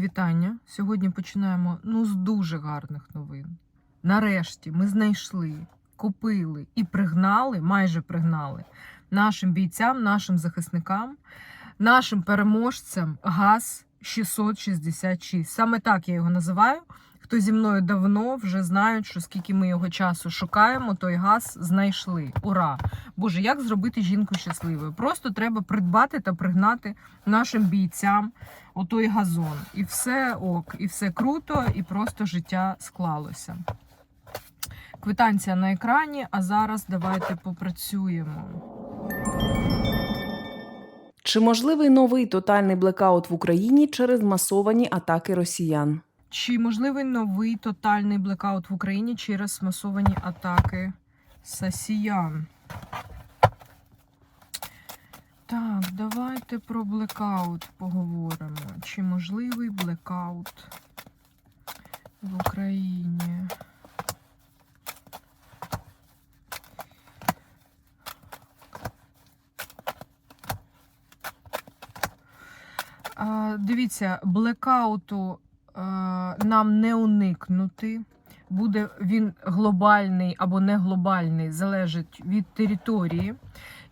Вітання. Сьогодні починаємо ну, з дуже гарних новин. Нарешті ми знайшли, купили і пригнали, майже пригнали нашим бійцям, нашим захисникам, нашим переможцям ГАЗ 666. Саме так я його називаю. Хто зі мною давно вже знають, що скільки ми його часу шукаємо, той газ знайшли. Ура! Боже, як зробити жінку щасливою? Просто треба придбати та пригнати нашим бійцям отой газон. І все ок, і все круто, і просто життя склалося. Квитанція на екрані, а зараз давайте попрацюємо. Чи можливий новий тотальний блекаут в Україні через масовані атаки росіян? Чи можливий новий тотальний блекаут в Україні через масовані атаки сасіян? Так, давайте про блекаут поговоримо. Чи можливий блекаут в Україні? Дивіться, блекауту нам не уникнути. Буде він глобальний або не глобальний, залежить від території.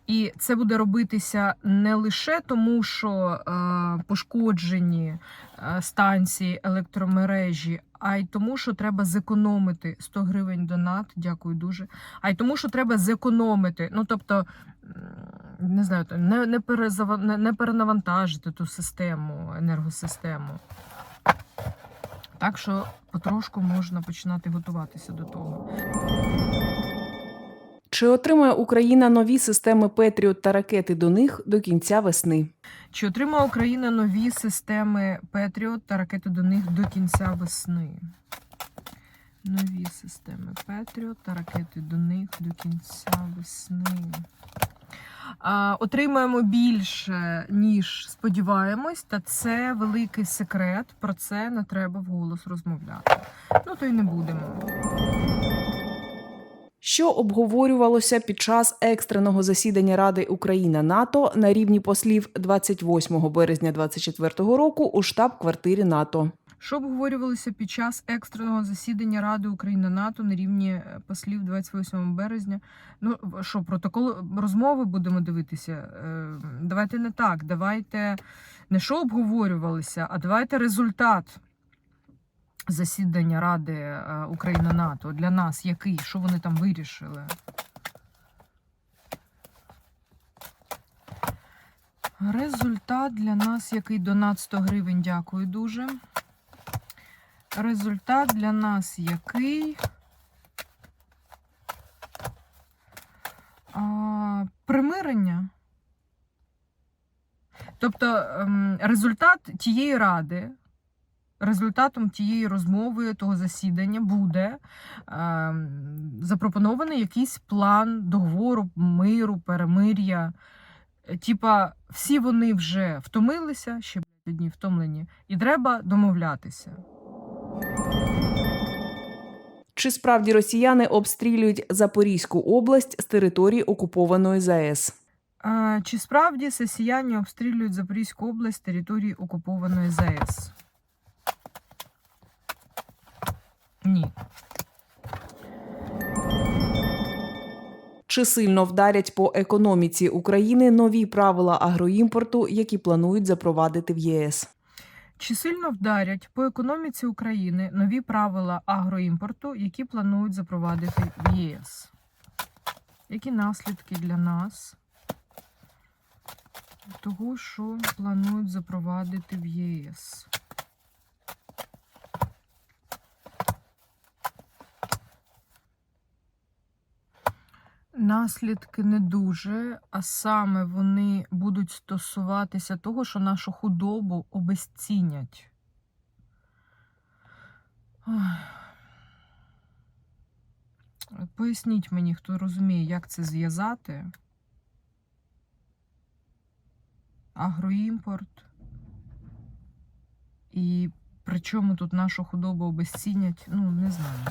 І це буде робитися не лише тому, що е, пошкоджені е, станції електромережі, а й тому, що треба зекономити 100 гривень донат. Дякую дуже. А й тому, що треба зекономити. Ну тобто, не знаю, не, не, перезава... не, не перенавантажити ту систему, енергосистему. Так що потрошку можна починати готуватися до того. Чи отримає Україна нові системи Петріот та ракети до них до кінця весни? Чи отримає Україна нові системи Петріот та ракети до них до кінця весни? Нові системи Петріот та ракети до них до кінця весни. Отримаємо більше, ніж сподіваємось, та це великий секрет. Про це не треба вголос розмовляти. Ну то й не будемо. Що обговорювалося під час екстреного засідання Ради Україна НАТО на рівні послів 28 березня 2024 року у штаб-квартирі НАТО? Що обговорювалося під час екстреного засідання Ради України НАТО на рівні е, послів 28 березня? Ну що, протокол розмови будемо дивитися? Е, Давайте не так. Давайте не що обговорювалося, а давайте результат засідання Ради е, України НАТО для нас який? Що вони там вирішили? Результат для нас який донат 100 гривень. Дякую дуже. Результат для нас який? А, примирення. Тобто ем, результат тієї ради, результатом тієї розмови, того засідання буде ем, запропонований якийсь план договору, миру, перемир'я. Типа, всі вони вже втомилися, ще одні втомлені, і треба домовлятися. Чи справді росіяни обстрілюють Запорізьку область з території окупованої ЗАЕС? А, чи справді сесіяни обстрілюють Запорізьку область з території окупованої ЗАЕС? Ні. Чи сильно вдарять по економіці України нові правила агроімпорту, які планують запровадити в ЄС? Чи сильно вдарять по економіці України нові правила агроімпорту, які планують запровадити в ЄС? Які наслідки для нас того, що планують запровадити в ЄС? Наслідки не дуже, а саме вони будуть стосуватися того, що нашу худобу обезцінять. Поясніть мені, хто розуміє, як це зв'язати. Агроімпорт. І при чому тут нашу худобу обезцінять, ну, не знаю.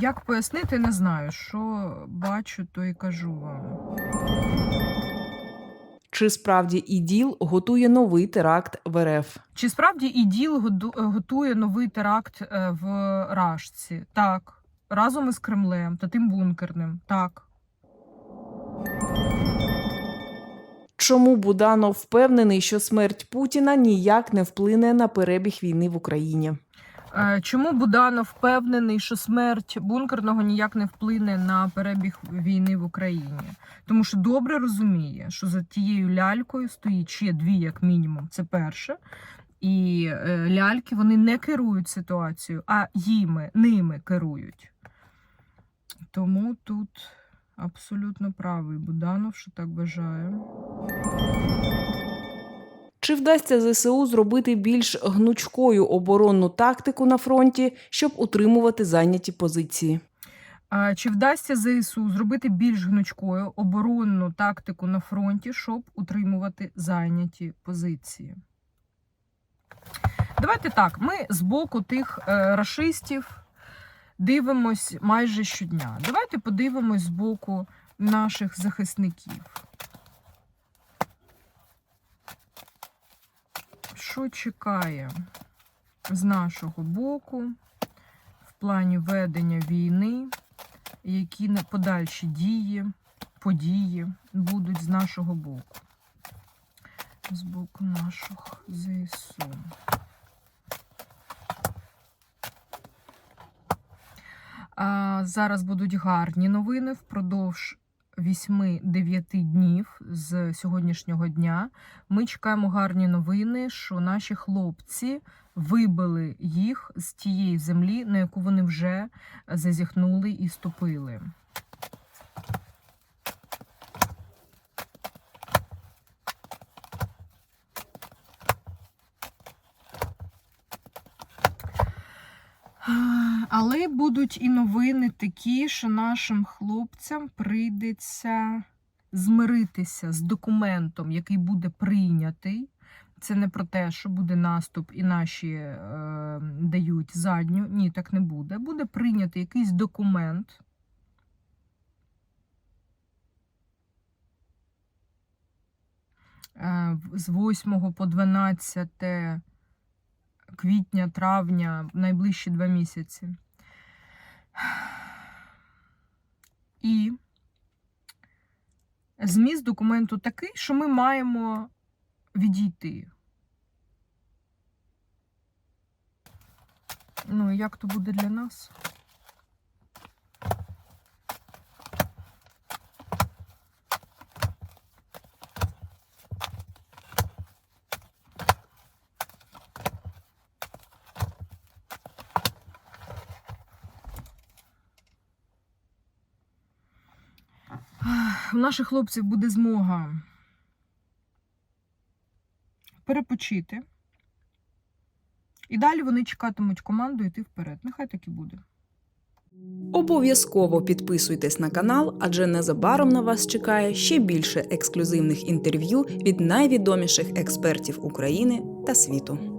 Як пояснити, не знаю. Що бачу, то і кажу вам. Чи справді іділ готує новий теракт в РФ? Чи справді іділ е, готує новий теракт е, в Рашці? Так. Разом із Кремлем та тим бункерним. Так. Чому Буданов впевнений, що смерть Путіна ніяк не вплине на перебіг війни в Україні? Е, Чому Буданов впевнений, що смерть бункерного ніяк не вплине на перебіг війни в Україні? Тому що добре розуміє, що за тією лялькою стоїть ще дві, як мінімум. Це перше. І е, ляльки вони не керують ситуацією, а їми, ними керують. Тому тут абсолютно правий Буданов, що так вважає. Чи вдасться ЗСУ зробити більш гнучкою оборонну тактику на фронті, щоб утримувати зайняті позиції? Чи вдасться ЗСУ зробити більш гнучкою оборонну тактику на фронті, щоб утримувати зайняті позиції? Давайте так. Ми з боку тих е, рашистів дивимось майже щодня. Давайте подивимось з боку наших захисників. Що чекає з нашого боку в плані ведення війни? які подальші дії, події будуть з нашого боку. З боку наших ЗСУ. Зараз будуть гарні новини впродовж 8-9 днів з сьогоднішнього дня. Ми чекаємо гарні новини, що наші хлопці вибили їх з тієї землі, на яку вони вже зазіхнули і ступили. Але будуть і новини такі, що нашим хлопцям прийдеться змиритися з документом, який буде прийнятий. Це не про те, що буде наступ і наші е, дають задню. Ні, так не буде. Буде прийнятий якийсь документ. е, З 8 по 12 квітня, травня, найближчі два місяці. І зміст документу такий, що ми маємо відійти. Ну, як то буде для нас? У наших хлопців буде змога перепочити. І далі вони чекатимуть команду йти вперед. Нехай так і буде. Обов'язково підписуйтесь на канал, адже незабаром на вас чекає ще більше ексклюзивних інтерв'ю від найвідоміших експертів України та світу.